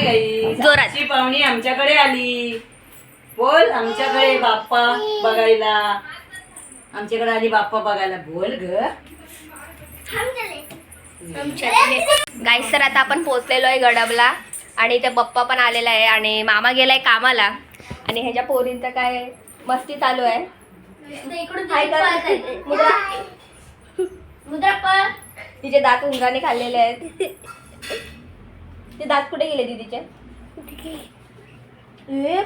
हाय गाई जोरात. आजची पाहुणी आमच्याकडे आली. बोल आमच्याकडे बाप्पा बघायला. आमच्याकडे आली बाप्पा बघायला. बोल ग. गाईस तर आता आपण पोहोचलेलो आहे गडबला. आणि ते पप्पा पण आलेला आहे आणि मामा गेलाय कामाला. आणि ह्याच्या पोरींचं काय मस्ती चालू आहे. हाय कर. मुद्रा तिचे दात उंदराने खाल्लेले आहेत. ते दात कुठे गेले दीदीचे? ए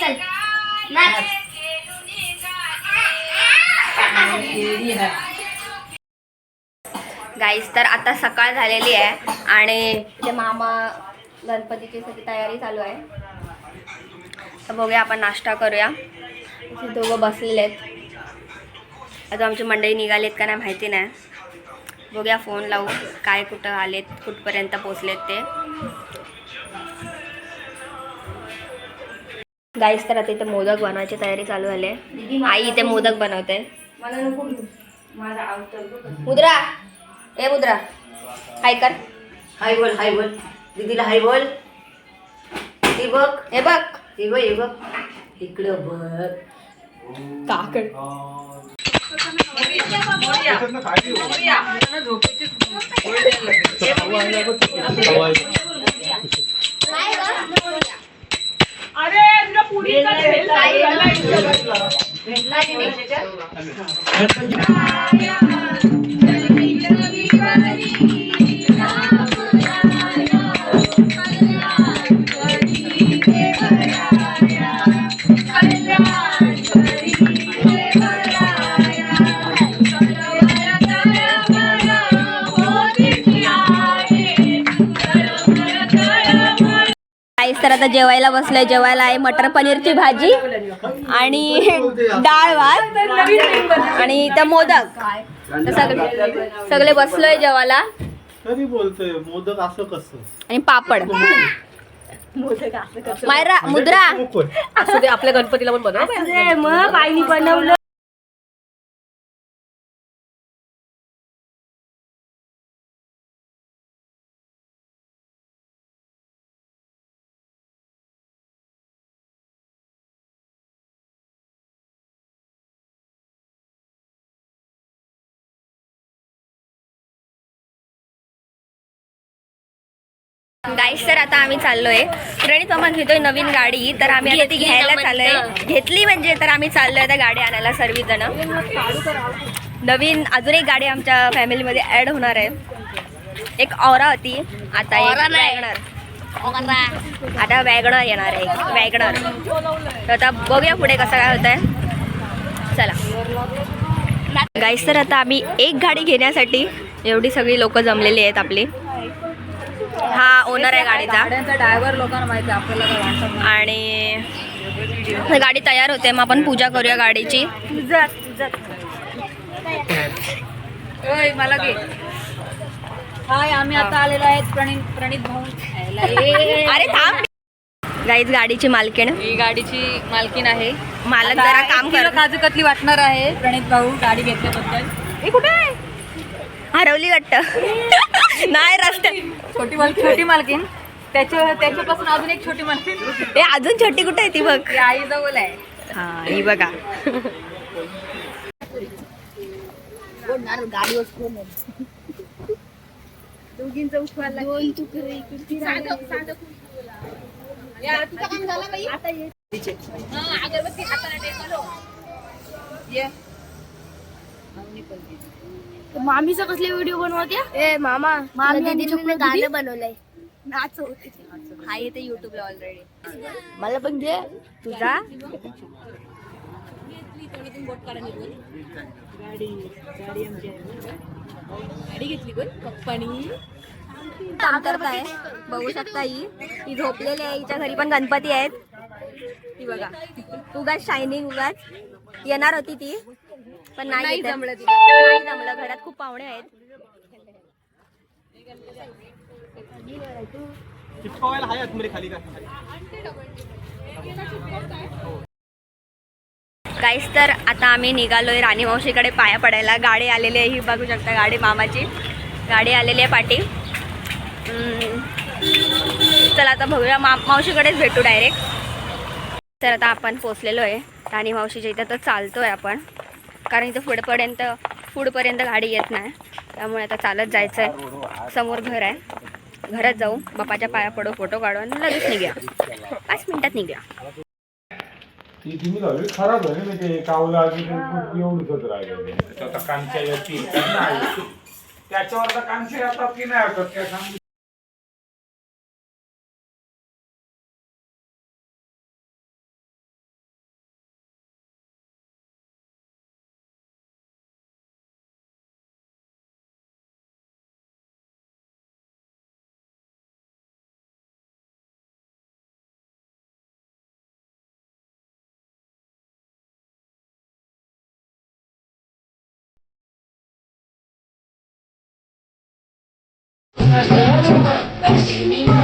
चल. नाच. गाईस तर आता सकाळ झालेली आहे आणि ते मामा गणपतीची सगळी तयारी चालू आहे. तर बघूया आपण नाश्ता करूया. इथे दोघं बसलेले आहेत. आता आमची मंडळी निघालेत का नाही माहिती नाही. बघूया फोन लावू काय कुठं आलेत कुठपर्यंत पोचलेत ते. गाईस तर आता इथे मोदक बनवायची तयारी चालू झाली आहे. आई इथे मोदक बनवते. मुद्रा. ए मुद्रा. हाय कर. हाय बोल हाय बोल. दीदीला हाय बोल. ती बघ. हे बघ. ती बघ हे बघ. इकडं बघ. काकड. काहीच आता जेवायला बसलोय जेवायला आहे मटर पनीरची भाजी आणि डाळ भात आणि त्या मोदक. सगळे सगळे बसलोय जेवायला. तरी बोलतोय मोदक असं कसं? आणि पापड. मायरा मुद्रा. असू दे आपल्या गणपतीला पण बनव मग बाईनी बनवलं. गाईस तर आता आम्ही चाललोय. प्रणित मामा घेतोय नवीन गाडी तर आम्ही आता ती घ्यायला चाललोय. घेतली म्हणजे तर आम्ही चाललोय आता गाडी आणायला सर्व जण नवीन अजून एक गाडी आमच्या फॅमिलीमध्ये ऍड होणार आहे. एक औरा होती. आता एक वॅगनर आता वॅगनर येणार आहे. वॅगनर तर आता बघूया पुढे कसं काय होत आहे चला. गाईस तर आता आम्ही एक गाडी घेण्यासाठी एवढी सगळी लोक जमलेली आहेत आपली. हा ओनर आहे गाडीचा. ड्रायव्हर लोकांना माहिती आपल्याला. आणि गाडी तयार होते मग आपण पूजा करूया गाडीची. मला घे. हाय आम्ही आता आलेलो आहेत प्रणित प्रणित भाऊ. अरे थांब. गाईच गाडीची मालकीण. ही गाडीची मालकीन आहे. मालक जरा काम कर. काजू कतली वाटणार आहे प्रणित भाऊ गाडी घेतल्याबद्दल. हे कुठे आहे? हरवली वाटत. नाही रस्ते छोटी माल छोटी मालकीन त्याच्या त्याच्यापासून अजून एक छोटी मालकीन हे अजून छोटी कुठे आहे ती बघ. ती आई जवळ आहे. हा ही बघा. मामीचा कसले व्हिडिओ बनवते? ए मामा मामी गाणं बनवलंय. नाच. हा येते युट्यूबला ऑलरेडी मला पण घे तुझा? काम करताय बघू शकता ही. ही झोपलेली आहे. हिच्या घरी पण गणपती आहेत. ती बघा. उगाच शायनिंग उगाच. येणार होती ती. पण नाही जमलं नाही जमलं. घरात खूप पाहुणे आहेत. चिपकवायला आहे आतमध्ये खाली का काहीच तर आता आम्ही निघालोय राणी मावशीकडे. पाया पडायला. गाडी आलेली आहे. ही बघू शकता गाडी मामाची. गाडी आलेली आहे पाठी. चला आता बघूया. मा मावशीकडेच भेटू डायरेक्ट तर आता आपण पोचलेलो आहे. राणी मावशीच्या इथं तर चालतोय आपण. कारण इथं पुढपर्यंत पुढपर्यंत गाडी येत नाही. त्यामुळे आता चालत जायचं आहे समोर घर आहे. घरात जाऊ. बापाच्या पाया पडू फोटो काढू आणि लगेच निघूया. पाच मिनिटात निघूया. खराब झाली म्हणजे कावला एवढंच राहिलं. त्याच्यावर येतात की नाही येतात काय सांगू आहे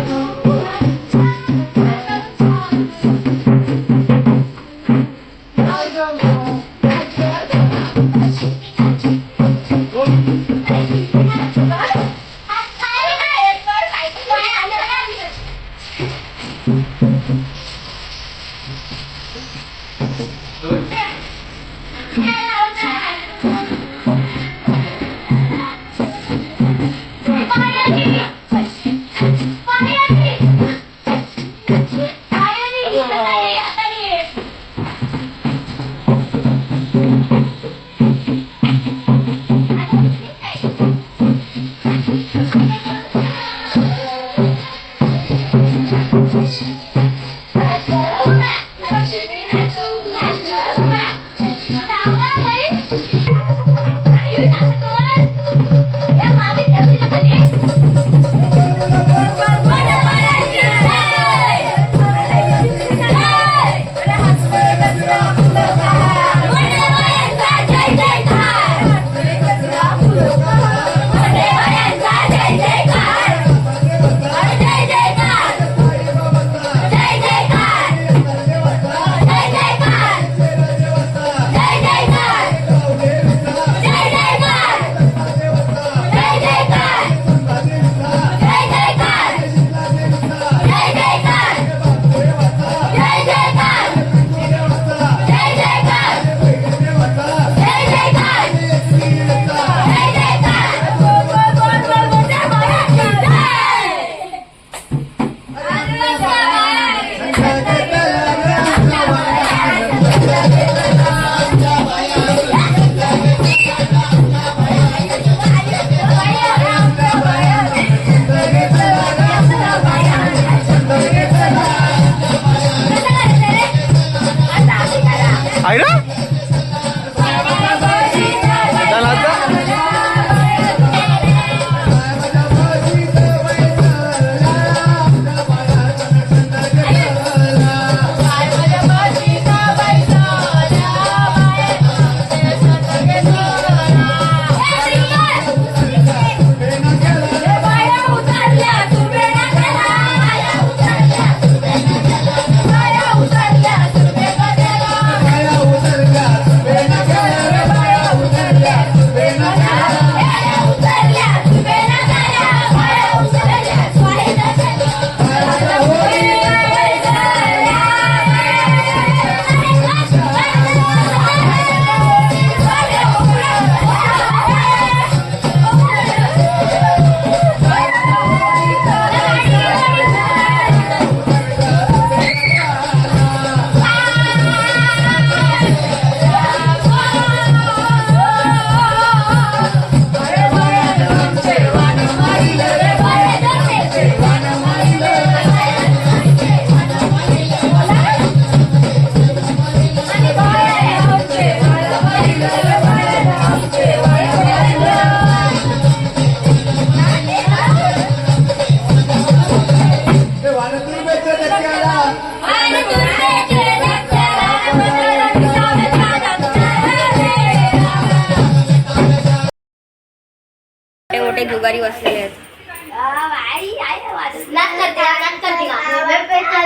नाच करते का? नाच करते का?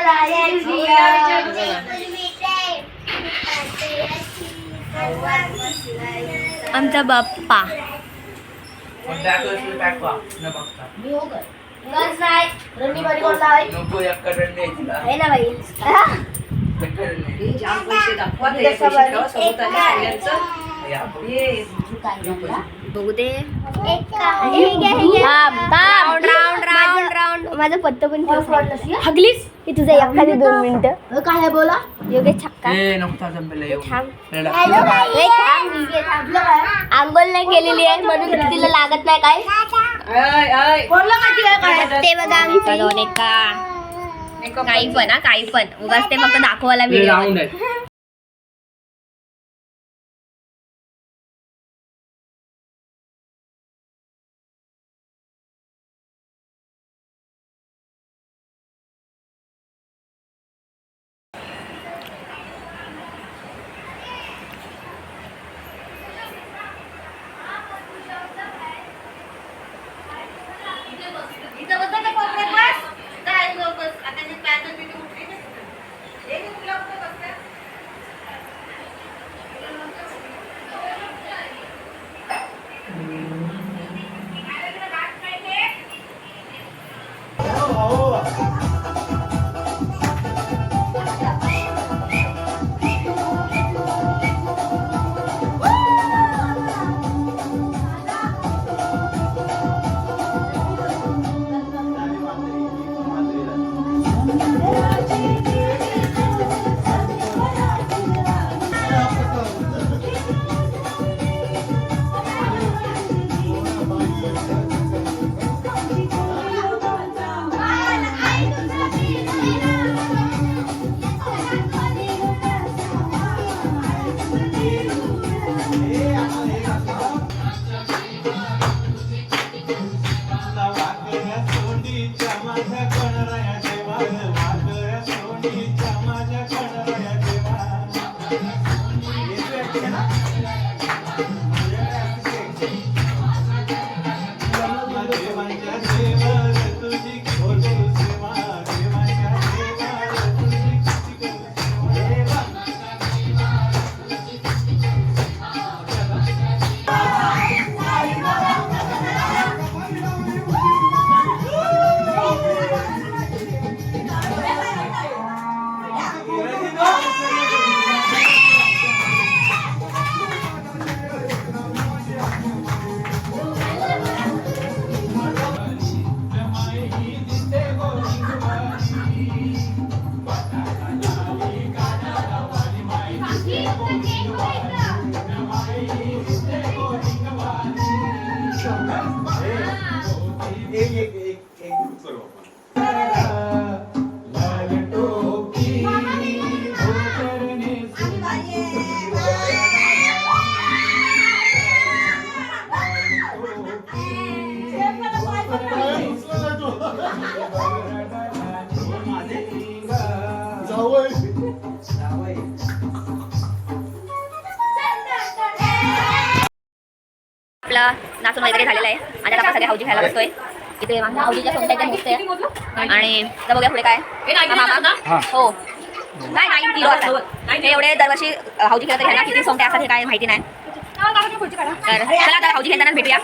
आमचा बाप्पा. दाखवा. बघू दे माझा पत्ता पण हगलीस की तुझा एखादी दोन मिनिटं काय बोला योगेश छक्का आंघोळ नाही केलेली आहे म्हणून तिला लागत नाही काय. ते बघा आमचं काही पण हा काही पण उगाच ते फक्त दाखवायला व्हिडिओ आपला नाचून वगैरे झालेला आहे. आणि आता आपण सगळे हौजी खायला बसतोय इथे सोंगट्या एकदम दिसते आणि आता बघूया पुढे काय. हा, हो. नाही नाही किलो असतात हे एवढे दरवर्षी हौजी खेळत ह्यांना किती सोंगट्या असतात हे काय माहिती नाही. तर चला आता हौजी खेळताना भेटूया.